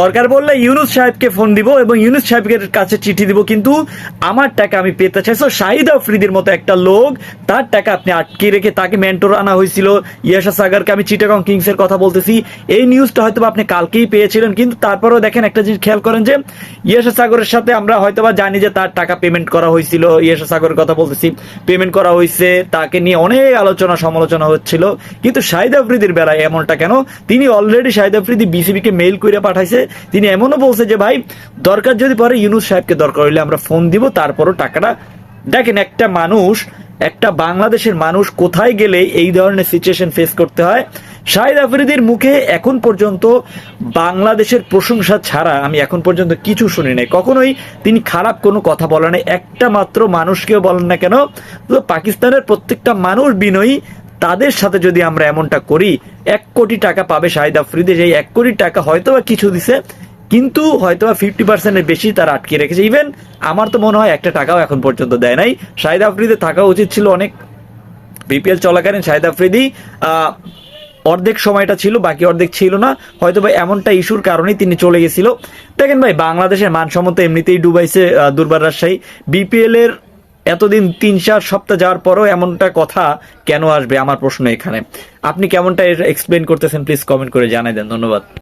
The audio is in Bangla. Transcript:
দরকার বললে ইউনুস সাহেবকে ফোন দিব এবং ইউনুস সাহেবের কাছে চিঠি দিব, কিন্তু আমার টাকা আমি পেতে চাই। সো শাহিদ আফ্রিদির মতো একটা লোক, তার টাকা আপনি আটকে রেখে তাকে মেন্টর আনা হয়েছিল। ইয়াশা সাগরকে আমি চিটাগং কিংস এর কথা বলতেছি। এই নিউজটা হয়তো বা আপনি কালকেই পেয়েছিলেন, কিন্তু তারপরেও দেখেন একটা জিনিস খেয়াল করেন যে ইয়াশা সাগরের সাথে আমরা হয়তোবা জানি যে তার টাকা পেমেন্ট করা হয়েছিল। ইয়াশা সাগরের কথা বলতেছি পেমেন্ট করা হয়েছে, তাকে নিয়ে অনেক আলোচনা সমালোচনা হচ্ছিল। কিন্তু শাহিদ আফ্রিদির বেলায় এমনটা কেন? তিনি অলরেডি শাহিদ আফ্রিদি বিসিবিকে মেইল করে পাঠাইছে, তিনি এমনও বলছে যে, ভাই, দরকার যদি পরে ইউনুস সাহেবকে দরকার হইলে আমরা ফোন দিব, তারপরও টাকাটা দেখেন, একটা মানুষ, একটা বাংলাদেশের মানুষ কোথায় গেলে এই ধরনের সিচুয়েশন ফেস করতে হয়? শাহিদ আফ্রিদির মুখে এখন পর্যন্ত বাংলাদেশের প্রশংসা ছাড়া আমি এখন পর্যন্ত কিছু শুনি নাই। কখনোই তিনি খারাপ কোনো কথা বলেন একটা মাত্র মানুষকেও বলেন না কেন? পাকিস্তানের প্রত্যেকটা মানুষ বিনয়ী তাদের সাথে যদি আমরা এমনটা করি, এক কোটি টাকা পাবে শাহিদ আফ্রিদি যে এক কোটি টাকা হয়তো বা কিছু দিছে, কিন্তু হয়তো ফিফটি পার্সেন্টের বেশি তারা আটকে রেখেছে। ইভেন আমার তো মনে হয় একটা টাকাও এখন পর্যন্ত দেয় নাই। শাহিদ আফ্রিদি থাকা উচিত ছিল অনেক। বিপিএল চলাকালীন শাহিদ আফ্রিদি অর্ধেক সময়টা ছিল, বাকি অর্ধেক ছিল না। হয়তো বা এমনটা ইস্যুর কারণেই তিনি চলে গেছিল। দেখেন ভাই, বাংলাদেশের মানসম্মত এমনিতেই ডুবাইছে দুর্বার রাজশাহী। বিপিএল এর এতদিন তিন চার সপ্তাহ যাওয়ার পরও এমনটা কথা কেন আসবে? আমার প্রশ্ন এখানে। আপনি কেমনটা এক্সপ্লেন করতেছেন প্লিজ কমেন্ট করে জানাই দেন। ধন্যবাদ।